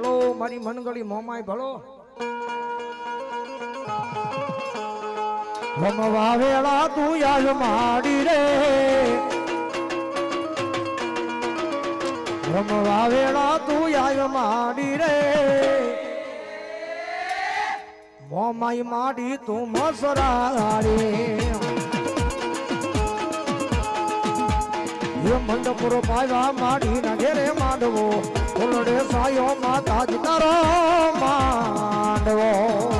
ભલો, મારી મનગળી મોમાય ભલો. રમવા વેળા તું યાદ માડી રે. રમવા વેળા તું યાદ માડી રે. મોમાઈ માડી તું મસરાડી. મંડપુરો પાયા માડી ના ઘેરે માંડવો. ફૂલડે સાયો માતા જ તારો માંડવો.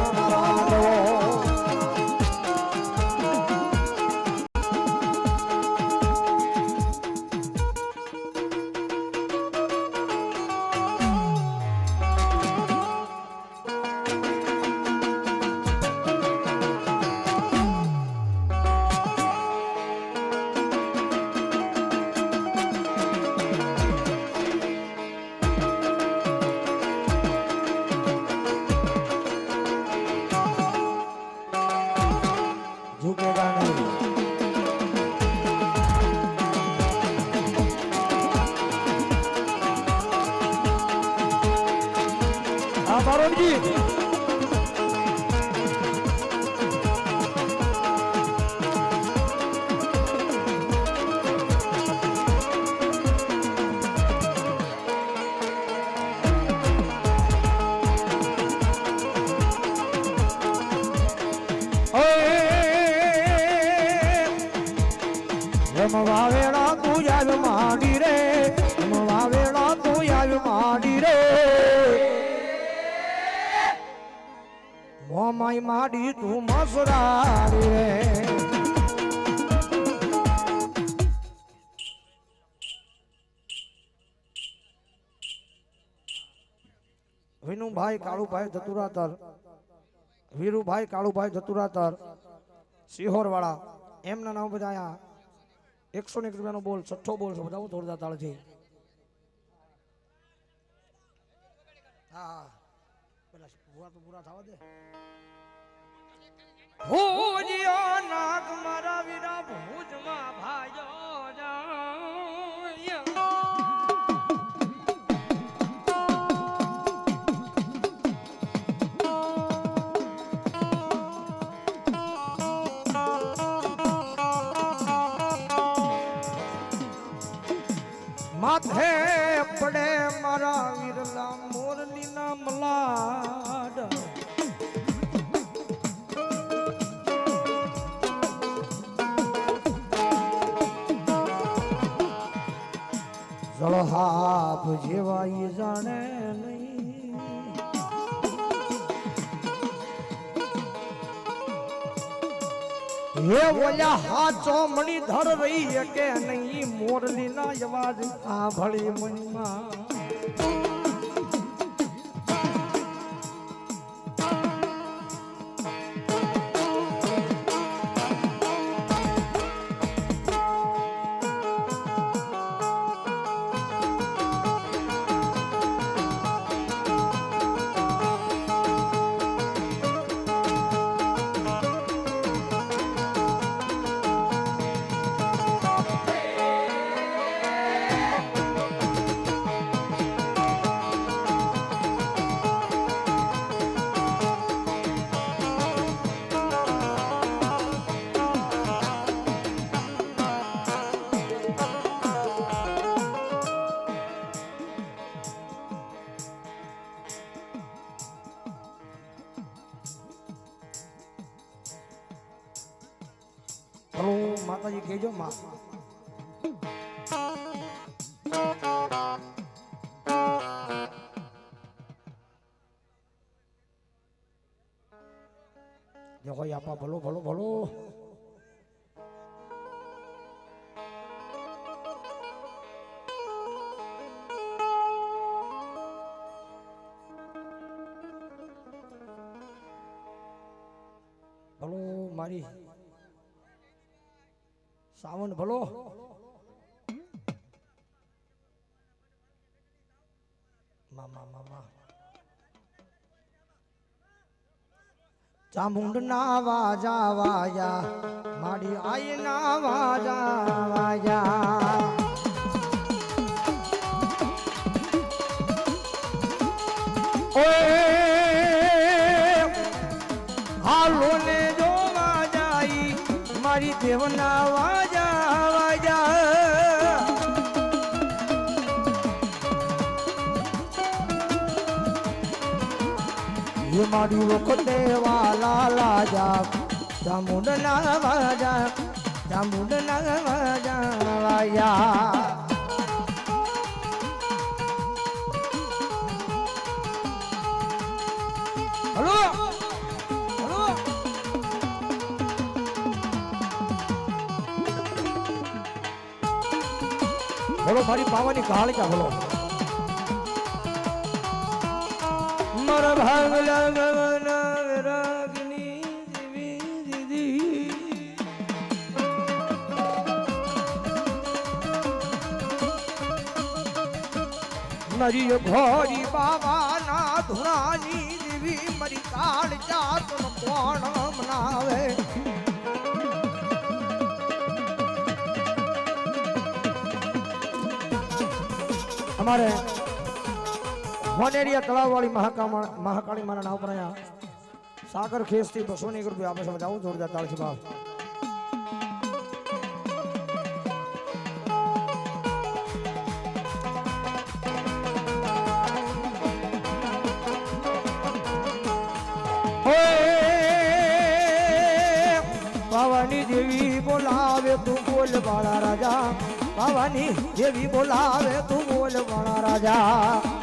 માંડી રે મોમાઈ માડી તું વિનુભાઈ કાળુભાઈ ધતુરાતર વીરુભાઈ કાળુભાઈ ધતુરાતર સિહોરવાળા. એમના નામ બધા અહીંયા એકસો એક રૂપિયાનો બોલ, છઠ્ઠો બોલ છે. બધા જોરદાર તાળ હા. પેલા ભૂવા તો પૂરા થવા દે. ભુજિયા નાક મારા વીરા ભુજમાં માથે પડે મારા જળહાપ જેવા ઈ જાણે નહીં. હે ઓલા હાચો મણી ધર રહી કે નહીં? મોરલી ના અવાજ સાંભળી મનમાં આપા ભલો ભલો ભલો ભલો મારી સાવન ભલો ચામુંડના વાજા વાયા મારી આઈના વાજા વાયા ઓય મારી વખતે વાલા લાજા ચામુંડના વાજા ચામુંડના વાજા વાયા હલો બોલો મારી પાવાની કહાણી કા બોલો. મારા ભાગ લાગવાના રાગની જીવી દીદી મારી ઘોડી બાબાના ધુરાની દેવી મારી વનેરિયા તળાવવાળી મહાકામા મહાકાળી મારા નામ પર અહીંયા સાગર ખેસથી બસો ની રૂપિયા આપે છે. આવું જોરદાર તાળ છે બાપ ભવાની દેવી બોલાવે તું બોલ બાળા રાજા. ભવાની દેવી બોલાવે તું બોલ બાળા રાજા.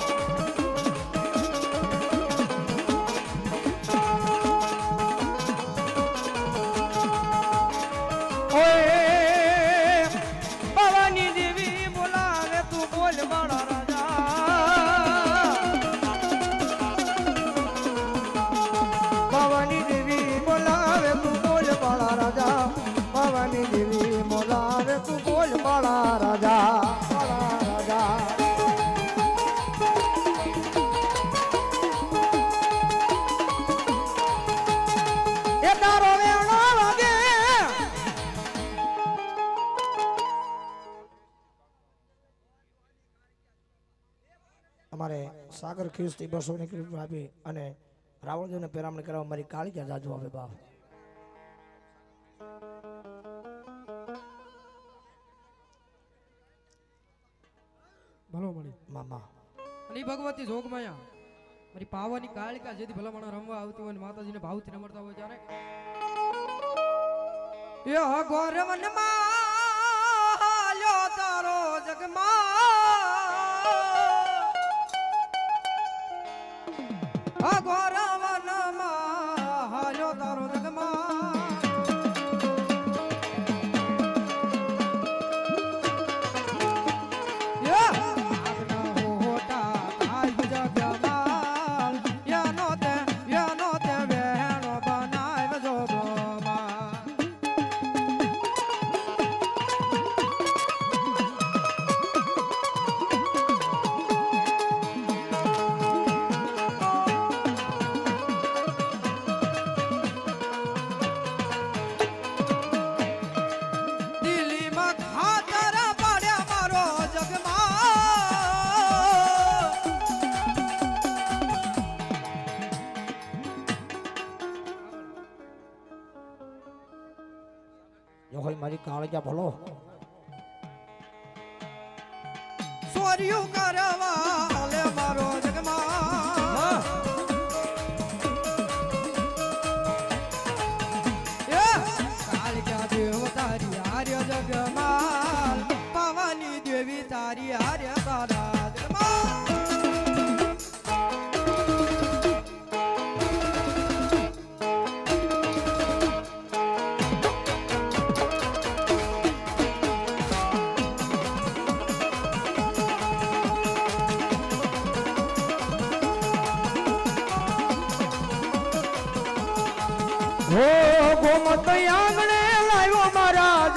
સાગર બસોની બસો ની ક્લિપ આપી અને રાવણજીને પેરામણી કરાવવા મારી કાળી ક્યાં જાજુ આવે બાપ. ભલો મળી. મામા. અને ભગવતી જોગમાયા. મારી પાવાની કાળિકા જેથી ભલામણ રમવા આવતી હોય ને માતાજીને ભાવથી રમતા હોય ત્યારે. યો ઘોર વનમાં હાલ્યો તારો જગમાં. હોય મારી કાળી ક્યાં ભલો. સોર્યું કરવા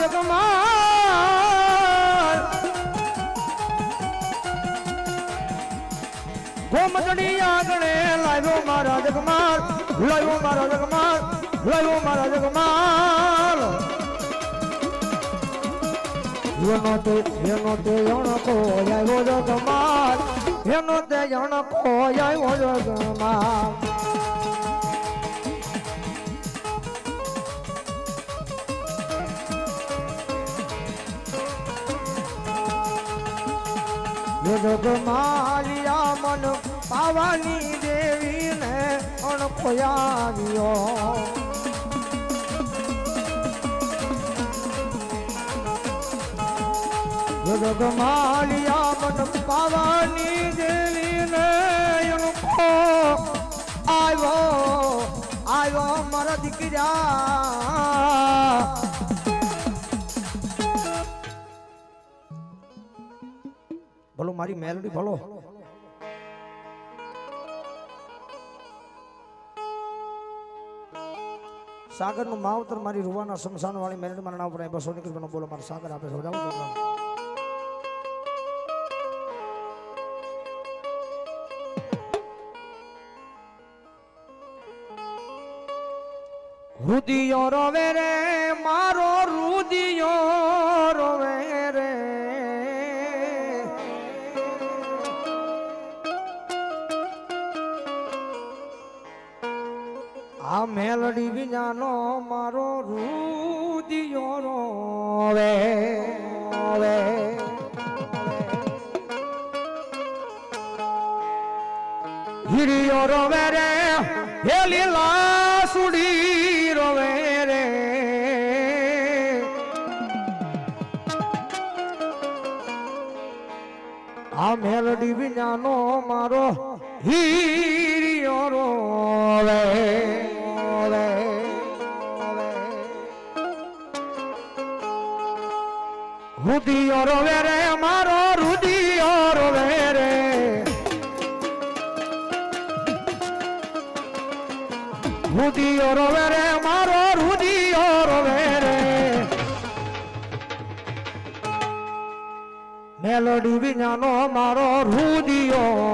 જગમાં લાવ્યો મારા જગમાલ લાવ્યો મારા જગમાલ લાવ્યો મારા જગમાલ એનો તે એનો તે જણકો આવ્યો જગમાલ એનો તે જણકો આવ્યો જગમાલ જગમાલિયા મન પાવાની દેવીને અણખોયાવ્યો જગમાલિયા મન પાવાની દેવીને અણખો આવ્યો આવ્યો મારા દીકરા. મારી મેલડી ભલો સાગરનું માવતર મારી રૂવાના શમશાન વાળી મેલડી મારા નામ પર અહીં બસો નીકળી બોલો મારા સાગર આપે છે બજાવો તો. રુદિયો રોવે રે મારો રુદિયો રોવે આ મેલડી વિનાનો મારો રુદિયો રોવે રોવે. હિરિયો રોવે રે, હે લીલા સુડી રોવે રે. આ મેલડી વિનાનો મારો હિરિયો રોવે. રુદિયો રોવે રે, મારો રુદિયો રોવે રે. રુદિયો રોવે રે, મારો રુદિયો રોવે રે. મેલોડી વિનાનો મારો રુદિયો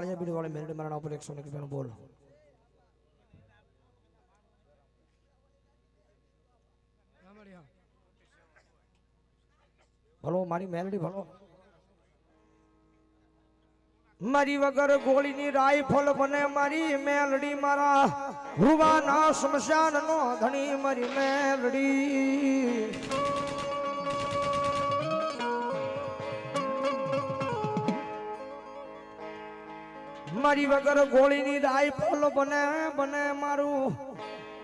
કાળિયા બીડ વાળી મેરડી મારા ઉપર એકસો ને રૂપિયાનું બોલ ભલો મારી મેલડી ભલો મારી વગર ગોળીની રાઈફલ બને મારી મેલડી મારા રૂવાના શમશાન નો ધણી મારી મેલડી મારી વગર ગોળીની રાઈફલ બને બને મારું.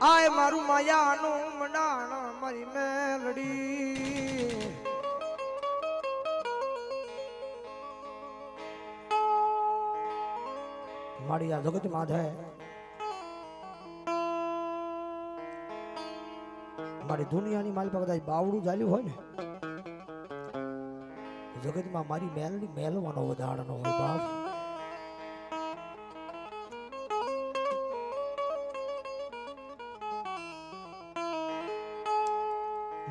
આય મારું માયાનું મંડાણ મારી મેલડી. મારી આ જગત માધે મારી દુનિયાની મારી પાસે કદાચ બાવડું ચાલ્યું હોય ને, જગતમાં મારી મેલની મેલવાનો વધારાનો હોય બાપ.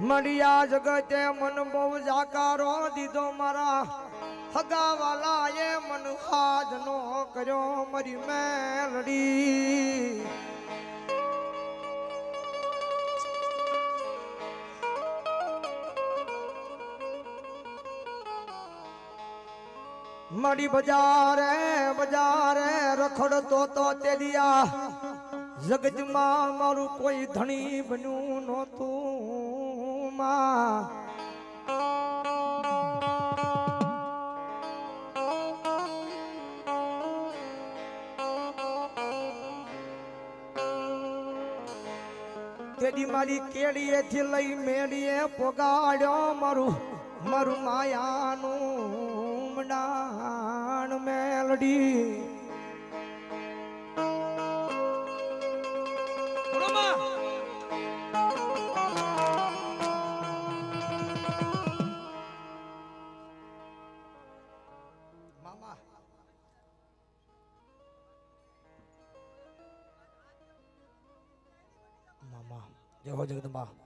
મળ્યા જગતે મન બહુ જાકારો દીધો મારા. હગાવાલા એ મન હાજ નો કર્યો મરી મેલડી. મળી બજારે બજારે રખડતો તો તે દિયા જગતમાં મારું કોઈ ધણી બન્યું નહોતું. માં તેડી મારી કેડીએથી લઈ મેડીએ પોગાડ્યો મારું મારું માયાનું ડાણ મેલડી. મામા જય હો જગદંબા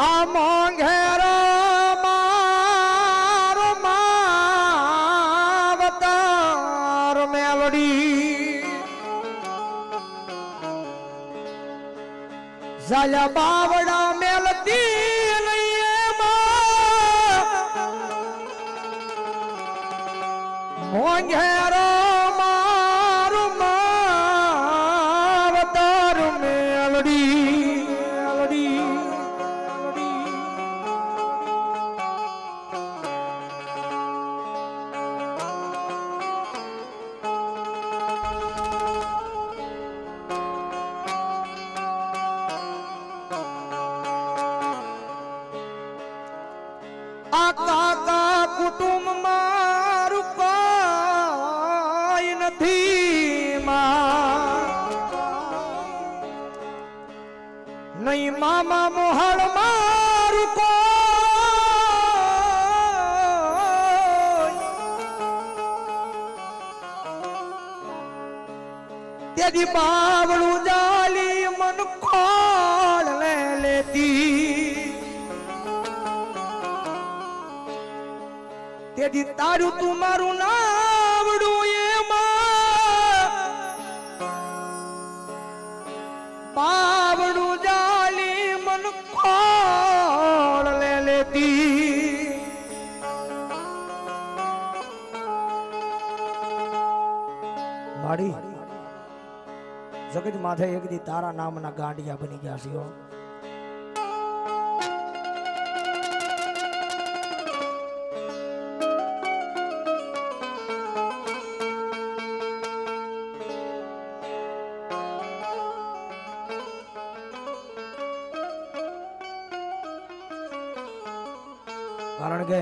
આમાં ઘેર મારો માવતાર મેલડી ઝાલા બાવડા નહીં મામા મોહળ મારું કો તેદી બાવળું જાલી મન કોળ લે લેતી. તેદી તારું તું મારું નાવડું જગત માથે એક દી તારા નામના ગાંડિયા બની ગયા છે કારણ કે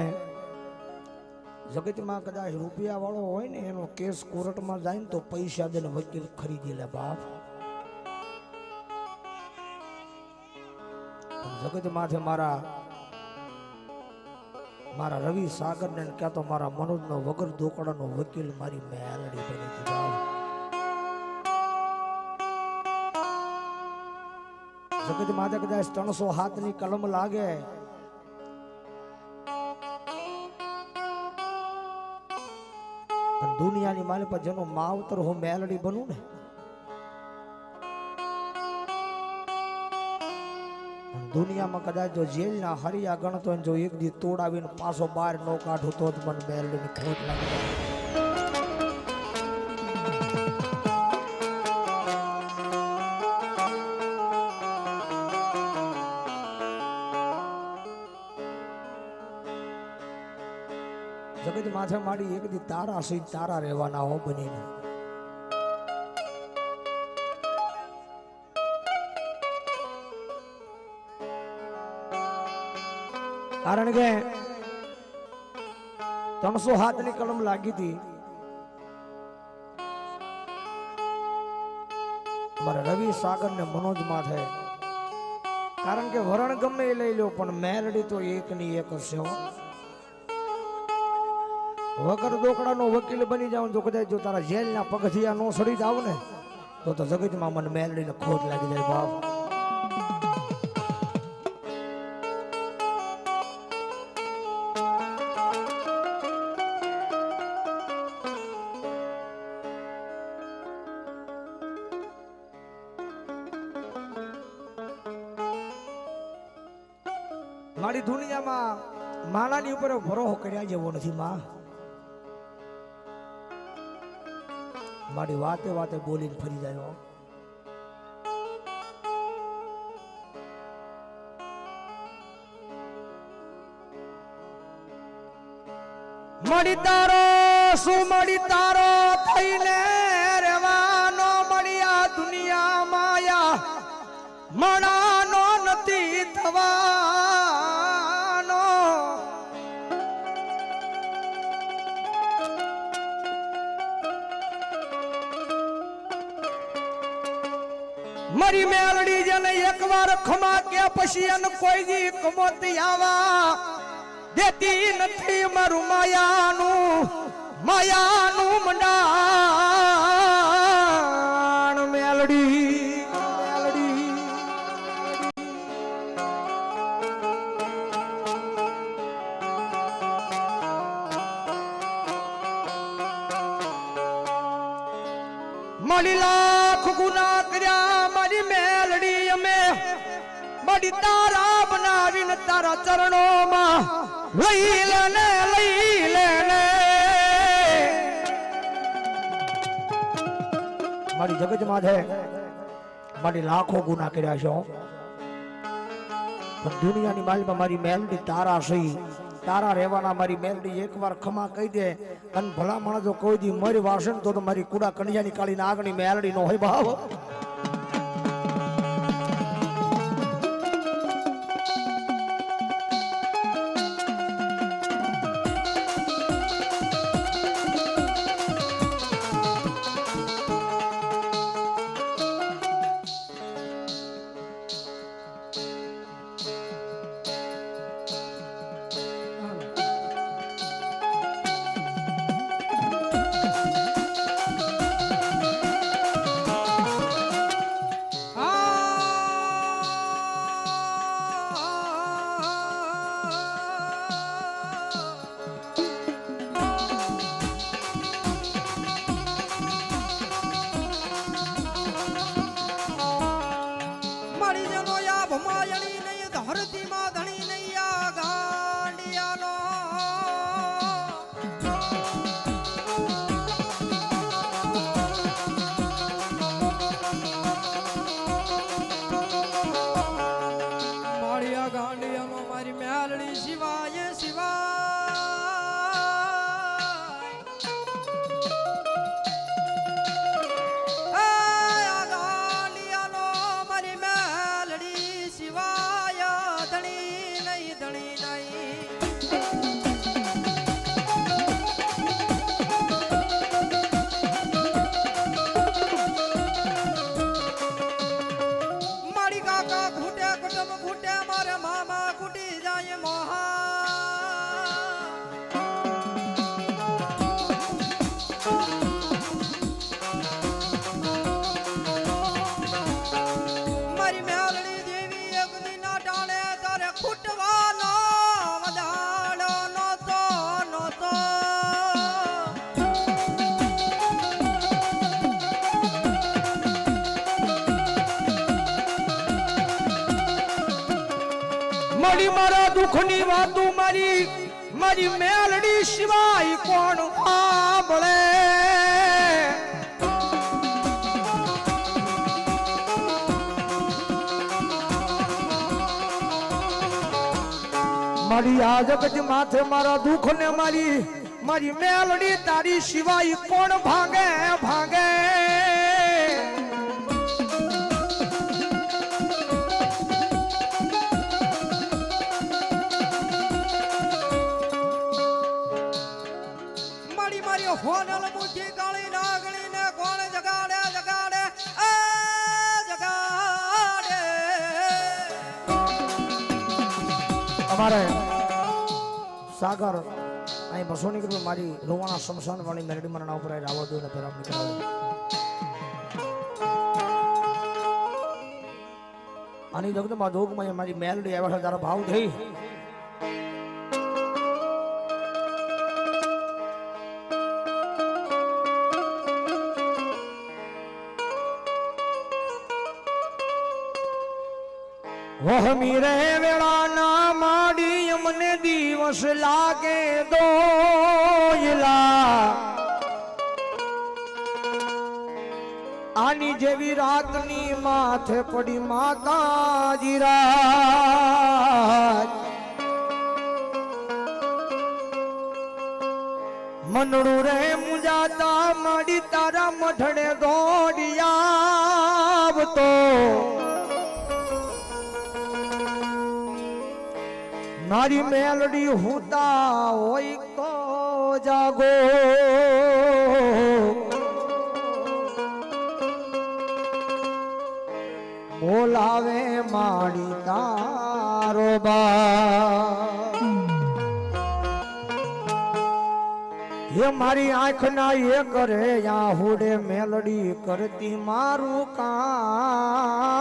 જગતમાં કદાચ રૂપિયા વાળો હોય ને એનો કેસ કોર્ટમાં જાય ને તો પૈસા દઈને વકીલ ખરીદી લે બાપ. જગત માથે મારા મારા રવિ સાગર ને ક્યાં તો મારા મનોજ નો વગર દોકડાનો વકીલ મારી મેલડી બની બાપ જગત માથે કદાચ ત્રણસો હાથની કલમ લાગે. દુનિયાની માલ પર જેનો માવતર હું મેલડી બનું ને દુનિયામાં કદાચ જો જેલના હરિયા ગણતો જો એક દી તોડાવીને પાછો બહાર નો કાઢું તો જ મને બેલની ખોટ લાગે. જગત માથે માડી એક દી તારા સહિત તારા રહેવાના હો બનીને. કારણ કે ત્રણસો હાથની કલમ લાગી હતી. અમારા રવિ સાગર ને મનોજ માથે કારણ કે વરણ ગમે એ લઈ લો, પણ મેલડી તો એક ની એક હશે વગર દોકડાનો વકીલ બની જાવ તો કદાચ જો તારા જેલના પગથિયા નો સડી જાવ ને, તો તો જગતમાં મને મેલડીને ખોટ લાગી જાય બાપ. ઉપર ભરોહો કર્યા જેવો નથી, માં મારી વાતે વાતે બોલીને ફરી જાય. મળી તારો, શું મળી તારો થઈને રેવાનો મળ્યા દુનિયા માયા મણાનો એકવાર ખમા કે પછી અન કોઈ દી કમોતી આવા. દેતી નથી મારું માયાનું માયાનું મંડાણ. મારી તારા બનાવીને તારા ચરણોમાં લઈ લેને લઈ લેને મારી જગતમાં છે, મારી લાખો ગુના કર્યા છે. પણ દુનિયાની માલમાં મારી મેલડી તારા સહી તારા રહેવાના મારી મેલડી એકવાર ખમા કહી દે અને ભલા માણસ જો કોઈ દી મરી વાસણ તો મારી કુડા કણિયાની કાળી નાગની મેલડી નો હોય ભાવ મારી મારા દુઃખની વાતો મારી મારી મેલડી સિવાય કોણ સાંભળે? મારી આ જગત માથે મારા દુઃખ ને મારી મારી મેલડી તારી સિવાય કોણ ભાગે ભાગે? અમારે સાગર અહીં બસો નીકળ્યું મારી રોવાના શમશાન વાળી મેલડી મારા ઉપર રાવળ દો ને પેરામ નીકળાવે આની જગતમાં જોગમાં મારી મેલડી આવ્યા છે તારો ભાવ થઈ વહમી રે વેળા ના માડી અમને દિવસ લાગે દોયલા. આની જેવી રાતની માથે પડી માતાજી રાત મનડું રે મુજાતા મડી તારા મઢડે દોડિયા આવતો. મારી મેલડી હુતા હોય તો જાગો. બોલાવે માડી તારો બા હે મારી આંખના એ કરે યા હુડે મેલડી કરતી મારું કામ.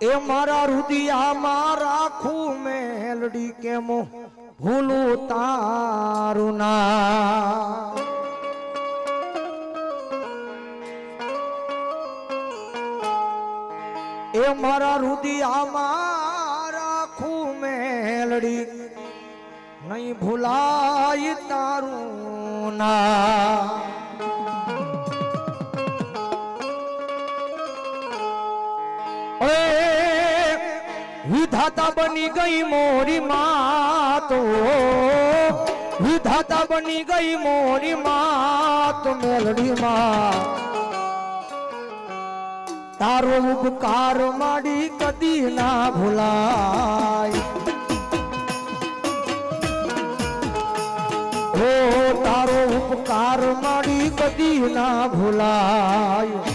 એ મારા રુદિયામાં રાખું મેલડી કેમ ભૂલું તારું ના એ મારા રુદિયામાં રાખું મેલડી, નહીં ભૂલાય તારું ના વિધાતા બની ગઈ મોરી માતો વિધાતા બની ગઈ મોરી માત મેલડી માં. તારો ઉપકાર માડી કદી ના ભૂલાય. ઓ, તારો ઉપકાર માડી કદી ના ભૂલાય.